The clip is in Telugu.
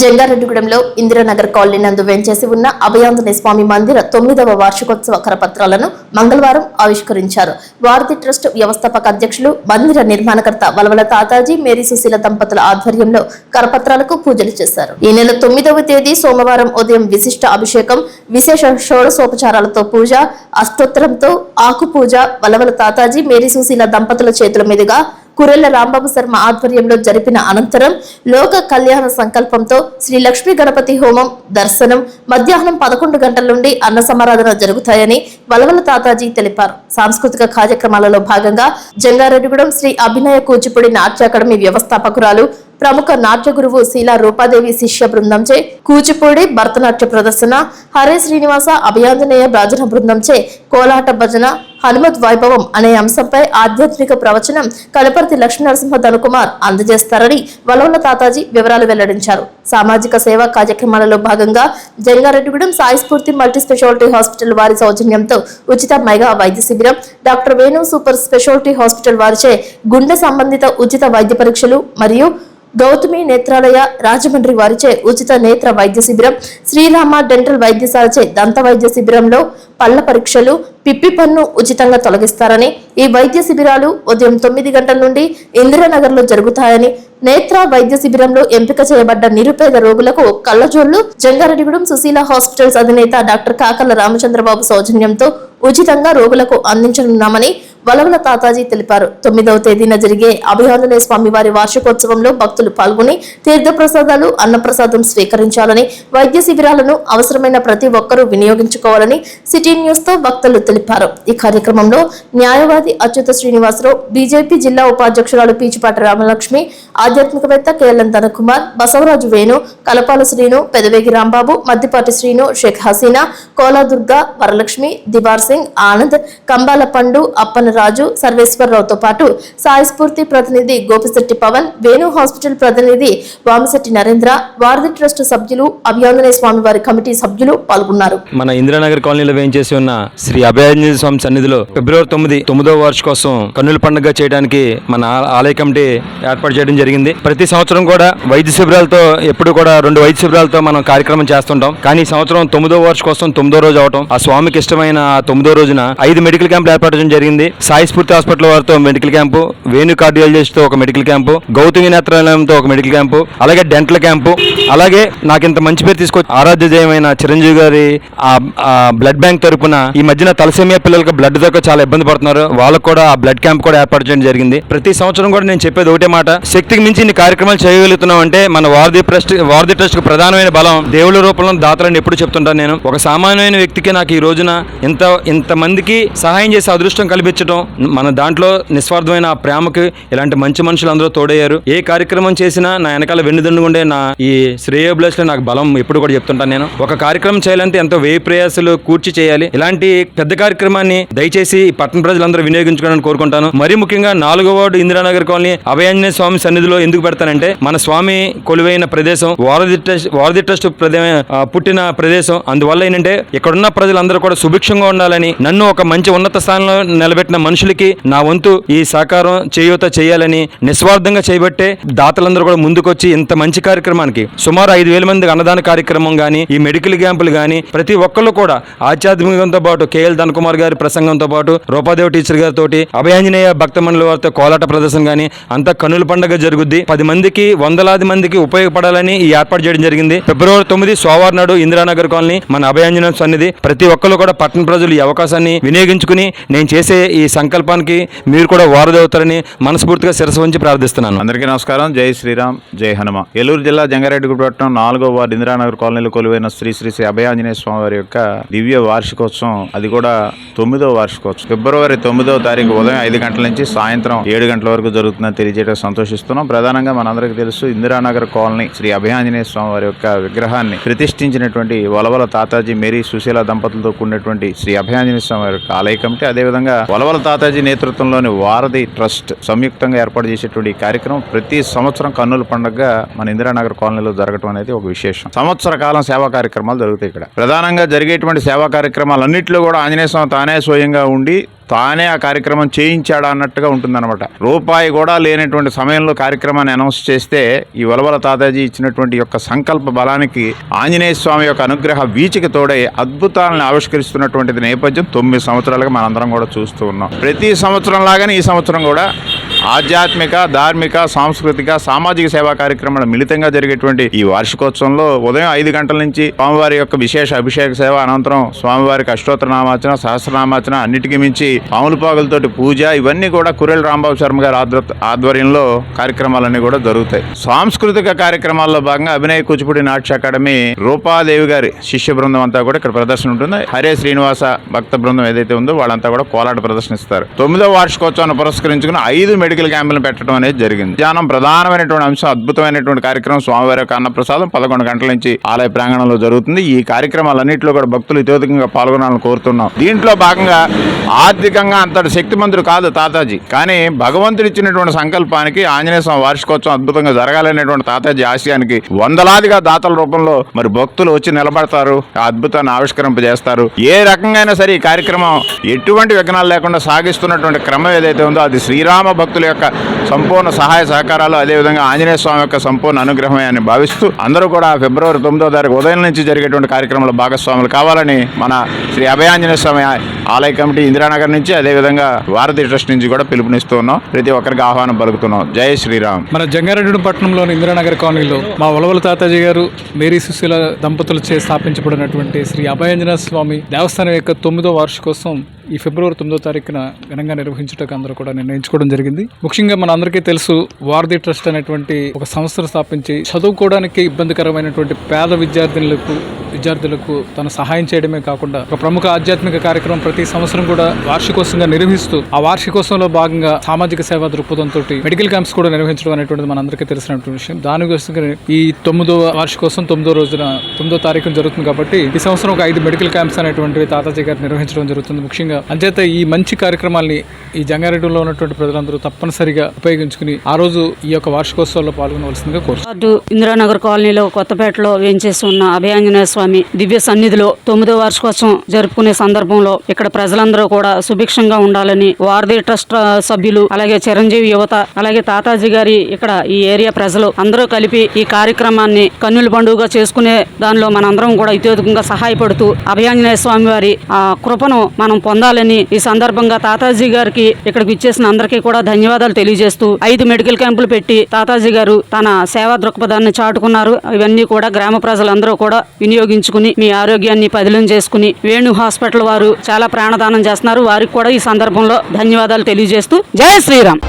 జంగారెడ్డిగూడెంలో ఇందిరానగర్ కాలనీ నందు వెంచేసి ఉన్న అభయాంజనేయ స్వామి మందిర తొమ్మిదవ వార్షికోత్సవ కరపత్రాలను మంగళవారం ఆవిష్కరించారు. భారతి ట్రస్ట్ వ్యవస్థాపక అధ్యక్షులు మందిర నిర్మాణకర్త వలవల తాతాజీ మేరీ సుశీల దంపతుల ఆధ్వర్యంలో కరపత్రాలకు పూజలు చేశారు. ఈ నెల తొమ్మిదవ తేదీ సోమవారం ఉదయం విశిష్ట అభిషేకం విశేష షోడశోపచారాలతో పూజ అష్టోత్తరంతో ఆకు పూజ వలవల తాతాజీ మేరీ సుశీల దంపతుల చేతుల మీదుగా కురెల్ల రాంబాబు శర్మ ఆధ్వర్యంలో జరిపిన అనంతరం లోక కళ్యాణ సంకల్పంతో శ్రీ లక్ష్మీ గణపతి హోమం దర్శనం మధ్యాహ్నం పదకొండు గంటల నుండి అన్న సమారాధన జరుగుతాయని వలవల తాతాజీ తెలిపారు. సాంస్కృతిక కార్యక్రమాలలో భాగంగా జంగారెడ్డిగూడెం శ్రీ అభినయ కూచిపూడి నాట్య అకాడమీ వ్యవస్థాపకురాలు ప్రముఖ నాట్య గురువు శీలా రూపాదేవి శిష్య బృందంచే కూచిపూడి భరతనాట్య ప్రదర్శన హరే శ్రీనివాస అభయాంజనేయ భజన బృందంచే కోలాట భజన హనుమత్ వైభవం అనే అంశంపై ఆధ్యాత్మిక ప్రవచనం కలపర్తి లక్ష్మీనరసింహ ధనుకుమార్ అందజేస్తారని వలవల తాతాజీ వివరాలు వెల్లడించారు. సామాజిక సేవా కార్యక్రమాలలో భాగంగా జంగారెడ్డిగూడెం సాయి స్ఫూర్తి మల్టీ స్పెషాలిటీ హాస్పిటల్ వారి సౌజన్యంతో ఉచిత మెగా వైద్య శిబిరం doctor Venu super speciality hospital వారిచే గుండె సంబంధిత ఉచిత వైద్య పరీక్షలు మరియు గౌతమి నేత్రాలయ రాజమండ్రి వారిచే ఉచిత నేత్ర వైద్య శిబిరం శ్రీరామ డెంటల్ వైద్యశాలచే దంత వైద్య శిబిరంలో పళ్ళ పరీక్షలు పిప్పి పన్ను ఉచితంగా తొలగిస్తారని ఈ వైద్య శిబిరాలు ఉదయం తొమ్మిది గంటల నుండి ఇందిరానగర్లో జరుగుతాయని నేత్ర వైద్య శిబిరంలో ఎంపిక చేయబడ్డ నిరుపేద రోగులకు కళ్ళజోళ్ళు జంగారెడ్డిగూడెం సుశీల హాస్పిటల్స్ అధినేత డాక్టర్ కాకల రామచంద్రబాబు సౌజన్యంతో ఉచితంగా రోగులకు అందించనున్నామని వలవల తాతాజీ తెలిపారు. తొమ్మిదవ తేదీన జరిగే అభయాంజనేయ స్వామి వారి వార్షికోత్సవంలో భక్తులు పాల్గొని తీర్థప్రసాదాలు అన్నప్రసాదం స్వీకరించాలని వైద్య శిబిరాలను అవసరమైన ప్రతి ఒక్కరూ వినియోగించుకోవాలని సిటీ న్యూస్తో భక్తులు తెలిపారు. ఈ కార్యక్రమంలో న్యాయవాది అచ్యుత శ్రీనివాసరావు బీజేపీ జిల్లా ఉపాధ్యక్షురాలు పీచిపాటి రామలక్ష్మి ఆధ్యాత్మికవేత్త కేఎల్ఎన్ ధనకుమార్ బసవరాజు వేణు కలపాల శ్రీను పెదవేగి రాంబాబు మద్దిపాటి శ్రీను షేక్ హసీనా కోలాదుర్గ వరలక్ష్మి దివార్ సింగ్ ఆనంద్ కంబాల పండు అప్పన రాజు సర్వేశ్వరరావుతో పాటు సాయి స్ఫూర్తి ప్రతినిధి గోపిశెట్టి పవన్ వేణు హాస్పిటల్ ప్రతినిధి వామశెట్టి నరేంద్ర వారధి ట్రస్ట్ సభ్యులు అభియాంజనేయ స్వామి వారి కమిటీ సభ్యులు పాల్గొన్నారు. మన ఇందిరానగర్ కాలనీలో వేయించేసి ఉన్న శ్రీ అభయాంజనేయ స్వామి సన్నిధిలో ఫిబ్రవరి తొమ్మిది తొమ్మిదో వార్షికోత్సవం కన్నుల పండుగ చేయడానికి మన ఆలయ కమిటీ ఏర్పాటు చేయడం జరిగింది. ప్రతి సంవత్సరం కూడా వైద్య శిబిరాలతో ఎప్పుడు కూడా రెండు వైద్య శిబిరాలతో మనం కార్యక్రమం చేస్తుంటాం. కానీ ఈ సంవత్సరం తొమ్మిదో వార్షికోత్సవం తొమ్మిదో రోజు అవటం ఆ స్వామికి ఇష్టమైన తొమ్మిదో రోజున ఐదు మెడికల్ క్యాంపులు ఏర్పాటు చేయడం జరిగింది. సాయి స్ఫూర్తి హాస్పిటల్ వారితో మెడికల్ క్యాంపు వేణు కార్డియాలజిస్ట్తో ఒక మెడికల్ క్యాంపు గౌతమి నేత్రాలయంతో ఒక మెడికల్ క్యాంపు అలాగే డెంటల్ క్యాంపు. అలాగే నాకు ఇంత మంచి పేరు తీసుకొచ్చి ఆరాధ్య జయమైన చిరంజీవి గారి ఆ బ్లడ్ బ్యాంక్ తరపున ఈ మధ్యన తలసేమియా పిల్లలకు బ్లడ్ దగ్గర చాలా ఇబ్బంది పడుతున్నారు. వాళ్ళకు కూడా ఆ బ్లడ్ క్యాంప్ కూడా ఏర్పాటు చేయడం జరిగింది. ప్రతి సంవత్సరం కూడా నేను చెప్పేది ఒకటే మాట. శక్తికి మించి ఇన్ని కార్యక్రమాలు చేయగలుగుతున్నాం అంటే మన వారధి ట్రస్ట్ వారధి ట్రస్ట్ ప్రధానమైన బలం దేవుళ్ళ రూపంలో దాతలని ఎప్పుడు చెప్తుంటాను నేను. ఒక సామాన్యమైన వ్యక్తికి నాకు ఈ రోజున ఇంత ఇంత మందికి సహాయం చేసే అదృష్టం కల్పించడం మన దాంట్లో నిస్వార్థమైన ఆ ప్రేమకి ఇలాంటి మంచి మనుషులు అందరూ తోడయ్యారు. ఏ కార్యక్రమం చేసినా నా వెనకాల వెన్నుదండుగుండే నా ఈ శ్రేయోభిలాష్ నాకు బలం ఎప్పుడు కూడా చెప్తుంటాను నేను. ఒక కార్యక్రమం చేయాలంటే ఎంతో వ్యయ ప్రయాసాలు కూర్చి చేయాలి. ఇలాంటి పెద్ద కార్యక్రమాన్ని దయచేసి పట్టణ ప్రజలందరూ వినియోగించుకోవాలని కోరుకుంటాను. మరీ ముఖ్యంగా నాలుగో వార్డు ఇందిరానగర్ కాలనీ అభయాంజనేయ స్వామి సన్నిధిలో ఎందుకు పెడతానంటే మన స్వామి కొలువైన ప్రదేశం వారధి ట్రస్ట్ వారధి ట్రస్ట్ పుట్టిన ప్రదేశం. అందువల్ల ఏంటంటే ఇక్కడున్న ప్రజలందరూ కూడా సుభిక్షంగా ఉండాలని నన్ను ఒక మంచి ఉన్నత స్థానంలో నిలబెట్టిన మనుషులకి నా వంతు ఈ సహకారం చేయూత చేయాలని నిస్వార్థంగా చేయబట్టే దాతలందరూ కూడా ముందుకొచ్చి ఇంత మంచి కార్యక్రమానికి సుమారు ఐదు వేల మంది అన్నదాన కార్యక్రమం కానీ ఈ మెడికల్ క్యాంపులు కానీ ప్రతి ఒక్కళ్ళు కూడా ఆధ్యాత్మికంతో పాటు కేఎల్ ధనకుమార్ గారి ప్రసంగంతో పాటు రూపాదేవి టీచర్ గారితో అభయాంజనేయ భక్త మండలి వారితో కోలాట ప్రదర్శన కానీ అంతా కనుల పండుగ జరుగుద్ది. పది మందికి వందలాది మందికి ఉపయోగపడాలని ఈ ఏర్పాటు చేయడం జరిగింది. ఫిబ్రవరి తొమ్మిది సోమవారం నాడు ఇందిరానగర్ కాలనీ మన అభయాంజనేయ సన్నిధి. ప్రతి ఒక్కళ్ళు కూడా పట్టణ ప్రజలు ఈ అవకాశాన్ని వినియోగించుకుని నేను చేసే ఈ ఈ సంకల్పానికి మీరు కూడా వారదవుతారని మనస్ఫూర్తిగా శిరస్సు వంచి ప్రార్థిస్తున్నాను. అందరికీ నమస్కారం. జై శ్రీరామ్ జై హనుమ. ఏలూరు జిల్లా జంగారెడ్డిగూడపట్నం నాలుగో వార్డు ఇందిరానగర్ కాలనీలో కొలువైన శ్రీ శ్రీ శ్రీ అభయాంజనేయ స్వామి వారి యొక్క దివ్య వార్షికోత్సవం. అది కూడా తొమ్మిదో వార్షికోత్సవం. ఫిబ్రవరి తొమ్మిదో తారీఖు ఉదయం ఐదు గంటల నుంచి సాయంత్రం ఏడు గంటల వరకు జరుగుతుందని తెలియజేయడం సంతోషిస్తున్నాం. ప్రధానంగా మనందరికీ తెలుసు ఇందిరానగర్ కాలనీ శ్రీ అభయాంజనేయ స్వామి వారి యొక్క విగ్రహాన్ని ప్రతిష్ఠించినటువంటి వలవల తాతాజీ మేరీ సుశీల దంపతులతో కూడినటువంటి శ్రీ అభయాంజనేయ స్వామి వారి యొక్క ఆలయ కమిటీ అదేవిధంగా వలవల తాతాజీ నేతృత్వంలోని వారధి ట్రస్ట్ సంయుక్తంగా ఏర్పాటు చేసేటువంటి ఈ కార్యక్రమం ప్రతి సంవత్సరం కన్నుల పండుగ మన ఇందిరానగర్ కాలనీలో జరగడం అనేది ఒక విశేషం. సంవత్సర కాలం సేవా కార్యక్రమాలు జరుగుతాయి ఇక్కడ. ప్రధానంగా జరిగేటువంటి సేవా కార్యక్రమాలన్నింటిలో కూడా ఆంజనేయ స్వామి తానే స్వయంగా ఉండి తానే ఆ కార్యక్రమం చేయించాడా అన్నట్టుగా ఉంటుందన్నమాట. రూపాయి కూడా లేనటువంటి సమయంలో కార్యక్రమాన్ని అనౌన్స్ చేస్తే ఈ వలవల తాతాజీ ఇచ్చినటువంటి యొక్క సంకల్ప బలానికి ఆంజనేయ స్వామి యొక్క అనుగ్రహ వీచికి తోడై అద్భుతాలను ఆవిష్కరిస్తున్నటువంటి నేపథ్యం తొమ్మిది సంవత్సరాలుగా మనందరం కూడా చూస్తూ ఉన్నాం. ప్రతి సంవత్సరం లాగానే ఈ సంవత్సరం కూడా ఆధ్యాత్మిక ధార్మిక సాంస్కృతిక సామాజిక సేవా కార్యక్రమాలు మిళితంగా జరిగేటువంటి ఈ వార్షికోత్సవంలో ఉదయం ఐదు గంటల నుంచి స్వామివారి యొక్క విశేష అభిషేక సేవ అనంతరం స్వామివారికి అష్టోత్తర నామాచన సహస్రనామాచన అన్నిటికీ మించి పాములపాకులతోటి పూజ ఇవన్నీ కూడా కురెల్ రాంబాబు శర్మ గారి ఆధ్వర్యంలో కార్యక్రమాలన్నీ కూడా జరుగుతాయి. సాంస్కృతిక కార్యక్రమాల్లో భాగంగా అభినయ కూచిపూడి నాట్య అకాడమీ రూపాదేవి గారి శిష్య బృందం అంతా కూడా ఇక్కడ ప్రదర్శన ఉంటుంది. హరే శ్రీనివాస భక్త బృందం ఏదైతే ఉందో వాళ్ళంతా కూడా కోలాట ప్రదర్శనిస్తారు. తొమ్మిదో వార్షికోత్సవాన్ని పురస్కరించుకుని ఐదు మెడికల్ క్యాంపులను పెట్టడం అనేది జరిగింది. ధ్యానం ప్రధానమైనటువంటి అంశం అద్భుతమైనటువంటి కార్యక్రమం స్వామివారి యొక్క అన్నప్రసాదం పదకొండు గంటల నుంచి ఆలయ ప్రాంగణంలో జరుగుతుంది. ఈ కార్యక్రమాలన్నింటిలో కూడా భక్తులు ఇతోధికంగా పాల్గొనాలని కోరుతున్నాం. దీంట్లో భాగంగా ఆర్థికంగా అంతటి శక్తిమంతుడు కాదు తాతాజీ. కానీ భగవంతుడు ఇచ్చినటువంటి సంకల్పానికి ఆంజనేయ స్వామి వార్షికోత్సవం అద్భుతంగా జరగాలనేటువంటి తాతాజీ ఆశయానికి వందలాదిగా దాతల రూపంలో మరి భక్తులు వచ్చి నిలబడతారు ఆ అద్భుతాన్ని ఆవిష్కరింపజేస్తారు. ఏ రకంగా అయినా సరే ఈ కార్యక్రమం ఎటువంటి విఘ్నాలు లేకుండా సాగిస్తున్నటువంటి క్రమం ఏదైతే ఉందో అది శ్రీరామ భక్తుల యొక్క సంపూర్ణ సహాయ సహకారాలు అదేవిధంగా ఆంజనేయ స్వామి యొక్క సంపూర్ణ అనుగ్రహమే అని భావిస్తూ అందరూ కూడా ఫిబ్రవరి తొమ్మిదో తారీఖు ఉదయం నుంచి జరిగేటువంటి కార్యక్రమంలో భాగస్వాములు కావాలని మన శ్రీ అభయాంజనేయ స్వామి ఆలయ కమిటీ ఇందిరానగర్ నుంచి అదేవిధంగా భారతి ట్రస్ట్ నుంచి కూడా పిలుపునిస్తూ ఉన్నాం. ప్రతి ఒక్కరికి ఆహ్వానం పలుకుతున్నాం. జై శ్రీరామ్. మన జంగారెడ్డి పట్టణంలోని ఇందిరానగర్ కాలనీలో మా ఉలవల తాతాజీ గారు మేరీ సుశీల దంపతులచే స్థాపించబడినటువంటి శ్రీ అభయాంజనేయ స్వామి దేవస్థానం యొక్క తొమ్మిదో వార్షికోత్సవం ఈ ఫిబ్రవరి తొమ్మిదో తారీఖున ఘనంగా నిర్వహించడానికి అందరూ కూడా నిర్ణయించుకోవడం జరిగింది. ముఖ్యంగా మన అందరికీ తెలుసు వారధి ట్రస్ట్ అనేటువంటి ఒక సంస్థను స్థాపించి చదువుకోవడానికి ఇబ్బందికరమైనటువంటి పేద విద్యార్థినులకు విద్యార్థులకు తను సహాయం చేయడమే కాకుండా ఒక ప్రముఖ ఆధ్యాత్మిక కార్యక్రమం ప్రతి సంవత్సరం కూడా వార్షికోత్సవంగా నిర్వహిస్తూ ఆ వార్షికోత్సవంలో భాగంగా సామాజిక సేవా దృక్పథంతో మెడికల్ క్యాంప్స్ కూడా నిర్వహించడం అనేటువంటిది మనందరికీ తెలిసినటువంటి విషయం. దానికోసం ఈ తొమ్మిదో వార్షికోత్సవం తొమ్మిదో రోజున తొమ్మిదో తారీఖున జరుగుతుంది కాబట్టి ఈ సంవత్సరం ఒక ఐదు మెడికల్ క్యాంప్స్ అనేటువంటివి తాతాజీ గారు నిర్వహించడం జరుగుతుంది. ముఖ్యంగా అంచేత ఈ మంచి కార్యక్రమాల్ని ఈ జంగారెడ్డిలో ఉన్నటువంటి ప్రజలందరూ తప్పనిసరిగా ఉపయోగించుకుని ఆ రోజు ఈ యొక్క వార్షికోత్సవాల్లో పాల్గొనవలసిందిగా కోరుతున్నాను ఇందిరానగర్ కాలనీలో కొత్తపేటలో వేయించేసి ఉన్న అభయాంజనేయ స్వామి దివ్య సన్నిధిలో తొమ్మిదో వార్షికోత్సవం జరుపుకునే సందర్భంలో ఇక్కడ ప్రజలందరూ కూడా సుభిక్షంగా ఉండాలని వారధి ట్రస్ట్ సభ్యులు అలాగే చిరంజీవి యువత అలాగే తాతాజీ గారి ఇక్కడ ఈ ఏరియా ప్రజలు అందరూ కలిపి ఈ కార్యక్రమాన్ని కన్నుల పండుగగా చేసుకునే దానిలో మనందరం కూడా ఇతోధికంగా సహాయపడుతూ అభయాంజనేయ స్వామి వారి ఆ కృపను మనం పొందాలని ఈ సందర్భంగా తాతాజీ గారికి ఇక్కడికి ఇచ్చేసిన అందరికీ కూడా ధన్యవాదాలు తెలియజేస్తూ ఐదు మెడికల్ క్యాంపులు పెట్టి తాతాజీ గారు తన సేవా దృక్పథాన్ని చాటుకున్నారు. ఇవన్నీ కూడా గ్రామ ప్రజలందరూ కూడా ఉపయోగించుకుని మీ ఆరోగ్యాన్ని పదిలం చేసుకుని వేణు హాస్పిటల్ వారు చాలా ప్రాణదానం చేస్తున్నారు. వారికి కూడా ఈ సందర్భంలో ధన్యవాదాలు తెలియజేస్తూ జై శ్రీరామ్.